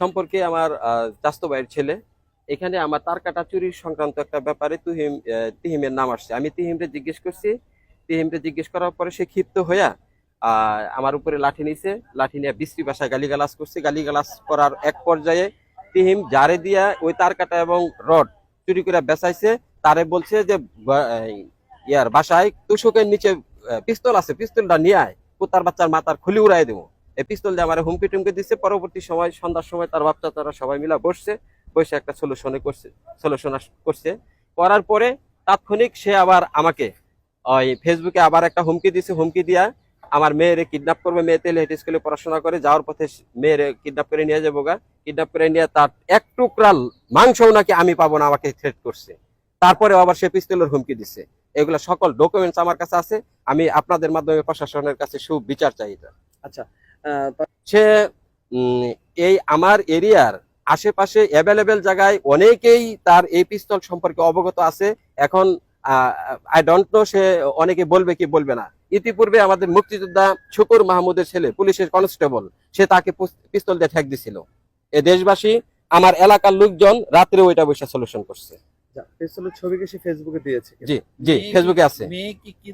সম্পর্কে আমার চাস্তো ভাইয়ের ছেলে। এখানে আমার তার কাটা চুরি সংক্রান্ত একটা ব্যাপারে তুহিম তিহিমের নাম আসছে। আমি তিহিমরে জিজ্ঞেস করছি, তিহিমরে জিজ্ঞেস করার পরে সে ক্ষিপ্ত হইয়া আমার উপরে লাঠি নিছে। লাঠি নিয়ে বিশ্রী ভাষায় গালিগালাজ করছে। গালিগালাজ করার এক পর্যায়ে তিহিম জারে দিয়া ওই তার কাটা এবং রড চুরি করে বেচাইছে। তারে বলছে যে ইয়ার বাসায় তুষকের নিচে পিস্তল আছে। পিস্তলটা নিয়ে আয়। কুত্তার বাচ্চার মাথার খুলি উড়াই দেবো। এই পিস্তল দিয়ে আমার হুমকি টুমকি দিচ্ছে পরবর্তী সময়, সন্ধ্যার সময় তার বাচ্চা, তারা সবাই মিলে বসছে, বসে একটা সলিউশনে করছে সলিউশন করছে। করার পরে তাৎক্ষণিক সে আবার আমাকে ওই ফেসবুকে আবার একটা হুমকি দিছে। হুমকি দিয়া আমার মেয়েরে কিডন্যাপ করবে। মেয়ে তেলে হেঁটে স্কুলে পড়াশোনা করে, যাওয়ার পথে মেয়েরে কিডন্যাপ করে নিয়ে যাব গা। কিডন্যাপ করে নিয়ে তার এক টুকরা মাংসও নাকি আমি পাবো না আমাকে থ্রেট করছে। তারপরে আবার সে পিস্তলের হুমকি দিচ্ছে এগুলো সকল ডকুমেন্টস আমার কাছে আছে। আমি আপনাদের মাধ্যমে প্রশাসনের কাছে সুবিচার চাই এটা। আচ্ছা সে এই আমার এরিয়ার আশেপাশে অ্যাভেলেবেল জায়গায় অনেকেই তার এই পিস্তল সম্পর্কে অবগত আছে। এখন আই ডোন্ট নো সে অনেকে বলবে কি বলবে না। ইতিপূর্বে আমাদের মুক্তিযোদ্ধা শুকুর মাহমুদের ছেলে, পুলিশের কনস্টেবল, সে তাকে পিস্তল দিয়ে ঠেক দিছিল। এ দেশবাসী, আমার এলাকার লোকজন রাত্রে ওইটা বসে সলিউশন করছে। পিস্তলের ছবি কি সে ফেসবুকে দিয়েছে জি জি ফেসবুকে আছে। মেয়ে কি কি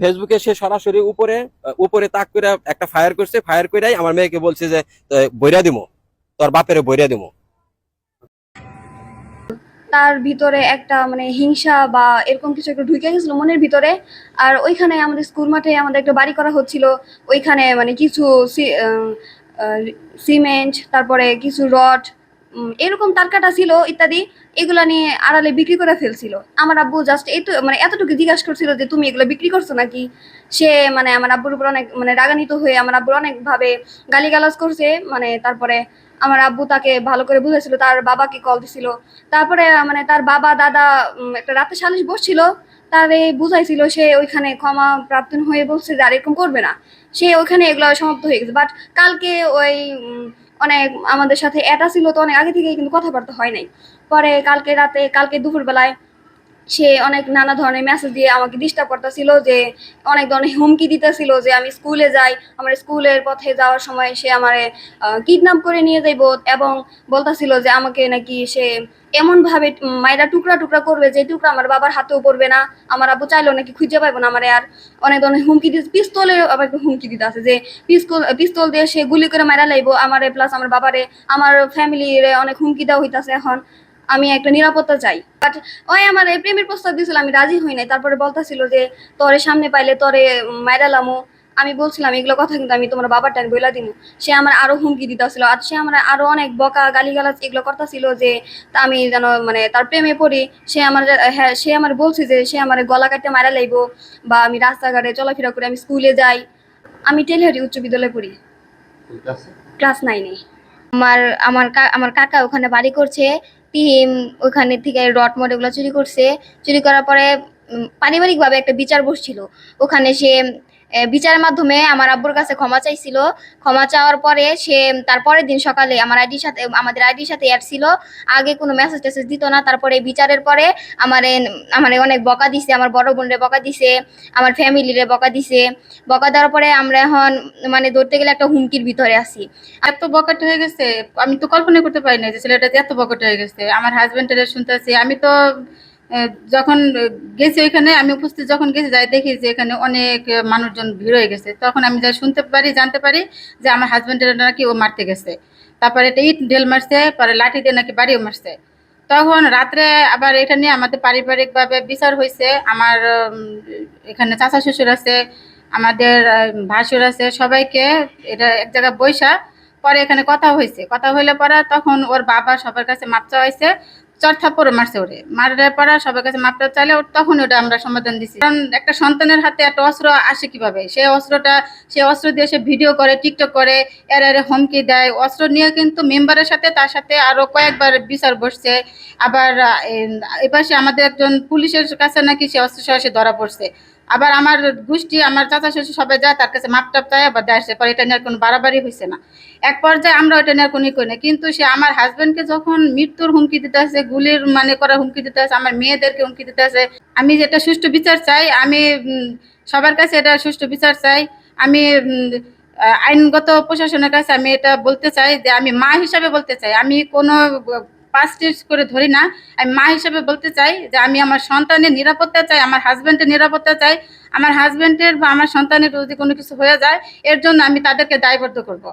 ফেসবুকে। সে সরাসরি উপরে উপরে তাক করে একটা ফায়ার করছে। ফায়ার কইরাই আমার মেয়েকে বলছে যে বইরা দিমু। তোর বাপেরে বইরা দিমু। তার ভিতরে একটা মানে হিংসা বা এরকম কিছু একটা ঢুকে গেছিল মনের ভিতরে। আর ওইখানে আমাদের স্কুল মাঠে আমাদের একটা বাড়ি করা হচ্ছিল। ওইখানে মানে কিছু সিমেন্ট তারপরে কিছু রড এরকম তারকাটা ছিল, ইত্যাদি, এগুলা নিয়ে আড়ালে বিক্রি করে ফেলছিল। আমার আব্বু জাস্ট এই তো মানে এতটুকু জিজ্ঞাসা করছিল যে, তুমি এগুলো বিক্রি করছ নাকি? সে মানে আমার আব্বুর উপর অনেক মানে রাগান্বিত হয়ে আমার আব্বুর অনেকভাবে গালিগালাজ করছে মানে তারপরে আমার আব্বু তাকে ভালো করে বুঝেছিল তার বাবাকে কল দিছিল। তারপরে মানে তার বাবা, দাদা একটা রাতে সালিশ বসছিল, তারে বুঝাইছিল, সে ওইখানে ক্ষমা প্রার্থন হয়ে বলছে যে, আর এরকম করবে না। সে ওইখানে এগুলো সমাপ্ত হয়ে গেছে। বাট কালকে ওই অনেক আমাদের সাথে এটা ছিল তো অনেক আগে থেকেই কিন্তু কথাবার্তা হয় নাই। পরে কালকে রাতে, কালকে দুপুরবেলায় সে অনেক নানা ধরনের মেসেজ দিয়ে আমাকে ডিস্টার্ব করতেছিল যে, অনেক ধরনের হুমকি দিতেছিল যে, আমি স্কুলে যাই, আমার স্কুলের পথে যাওয়ার সময় সে আমার কিডন্যাপ করে নিয়ে যাইব এবং বলতাছিল যে, আমাকে নাকি সে এমন ভাবে মায়েরা টুকরা টুকরা করবে যে, টুকরা আমার বাবার হাতেও পড়বে না, আমার আব্বু চাইলেও নাকি খুঁজে পাইবো না, আমার আর অনেক ধরনের হুমকি দিতে পিস্তলে আবার হুমকি দিতে আছে যে, পিস্তল পিস্তল দিয়ে সে গুলি করে মারা লাইব, আমারে প্লাস আমার বাবারে, আমার ফ্যামিলিরে অনেক হুমকি দেওয়া হইতাছে এখন। আমি একটা নিরাপত্তা চাই। বাট ওই আমার এই প্রেমের প্রস্তাব দিয়েছিল আমি রাজি হই নাই। তারপরে বলতাছিল যে তোরে সামনে পাইলে তোরে মাইরালামো আমি বলছিলাম এগুলো কথা কিন্তু আমি তোমার বাবার টাইম বইলা দিমু। সে আমার আরও হুমকি দিতেছিল আর সে আমার আরও অনেক বকা গালিগালাজ এগুলো করতেছিল যে তা আমি যেন মানে তার প্রেমে পড়ি। সে আমার হ্যাঁ সে আমার বলছে যে সে আমার গলা কাটতে মারা লাইবো বা আমি রাস্তাঘাটে চলাফেরা করে আমি স্কুলে যাই। আমি টেলহারি উচ্চ বিদ্যালয়ে পড়ি। ক্লাস? নাইনে। আমার আমার আমার কাকা ওখানে বাড়ি করছে। তিহিম ওখানে থেকে রড মড এগুলো চুরি করছে। চুরি করার পরে পারিবারিকভাবে একটা বিচার বসছিল ওখানে সে বিচারের মাধ্যমে আমার আব্বুর কাছে ক্ষমা চাইছিল। ক্ষমা চাওয়ার পরে সে, তার পরের দিন সকালে আমার আইডির সাথে, আমাদের আইডির সাথে অ্যাড ছিল। আগে কোনো মেসেজ টেসেজ দিত না। তারপরে বিচারের পরে আমার আমার অনেক বকা দিছে, আমার বড় বোনরে বকা দিছে, আমার ফ্যামিলিরে বকা দিছে। বকা দেওয়ার পরে আমরা এখন মানে ধরতে গেলে একটা হুমকির ভিতরে আছি। এত বকেট হয়ে গেছে, আমি তো কল্পনা করতে পারি না যে ছেলেটা এত বকেট হয়ে গেছে। আমার হাজবেন্ডের শুনতেছি, আমি তো যখন গেছি ওইখানে, আমি উপস্থিত যখন গেছি, যাই দেখি যে এখানে অনেক মানুষজন ভিড় হয়ে গেছে। তখন আমি যা শুনতে পারি, জানতে পারি যে আমার হাজবেন্ডের নাকি ও মারতে গেছে। তারপরে একটা ইট ঢেল মারছে, পরে লাঠি দিয়ে নাকি বাড়িও মারছে। তখন রাত্রে আবার এটা নিয়ে আমাদের পারিবারিকভাবে বিচার হয়েছে আমার এখানে চাচা শ্বশুর আছে, আমাদের ভাসুর আছে, সবাইকে এটা এক জায়গায় বৈশা পরে এখানে কথা হয়েছে কথা হইলে পরে তখন ওর বাবা সবার কাছে মাপ চাওয়া হয়েছে চর থাপ্পড় মারছে ওরে। মারার পরে সবার কাছে মাপটা চাইলে তখন ওটা আমরা সমাধান দিছি। কারণ একটা সন্তানের হাতে একটা অস্ত্র আসে কীভাবে? সে অস্ত্রটা, সে অস্ত্র দিয়ে সে ভিডিও করে, টিকটক করে, এর এর হুমকি দেয়। অস্ত্র নিয়ে কিন্তু মেম্বারের সাথে, তার সাথে আরও কয়েকবার বিচার বসছে। আবার এপাশে আমাদের একজন পুলিশের কাছে নাকি সে অস্ত্র সে ধরা পড়ছে। আবার আমার গোষ্ঠী, আমার চাচা শ্বশুর সবাই যায়, তার কাছে মাপ টাপ চায়, আবার দেয় আসে, পরে এটা নিয়ে কোনো বাড়াবাড়ি হয়েছে না। এক পর্যায়ে আমরা ওটা নিয়ে কোনো করি না। কিন্তু সে আমার হাজবেন্ডকে যখন মৃত্যুর হুমকি দিতে আছে গুলির মানে করার হুমকি দিতে আছে আমার মেয়েদেরকে হুমকি দিতে আছে আমি যেটা সুষ্ঠু বিচার চাই, আমি সবার কাছে এটা সুষ্ঠু বিচার চাই, আমি আইনগত প্রশাসনের কাছে আমি এটা বলতে চাই যে, আমি মা হিসাবে বলতে চাই। আমি কোনো পাস্টিস করে ধরি না, আমি মা হিসেবে বলতে চাই যে আমি আমার সন্তানের নিরাপত্তা চাই, আমার হাজব্যান্ডের নিরাপত্তা চাই। আমার হাজব্যান্ডের বা আমার সন্তানের যদি কোনো কিছু হয়ে যায়, এর জন্য আমি তাদেরকে দায়বদ্ধ করব।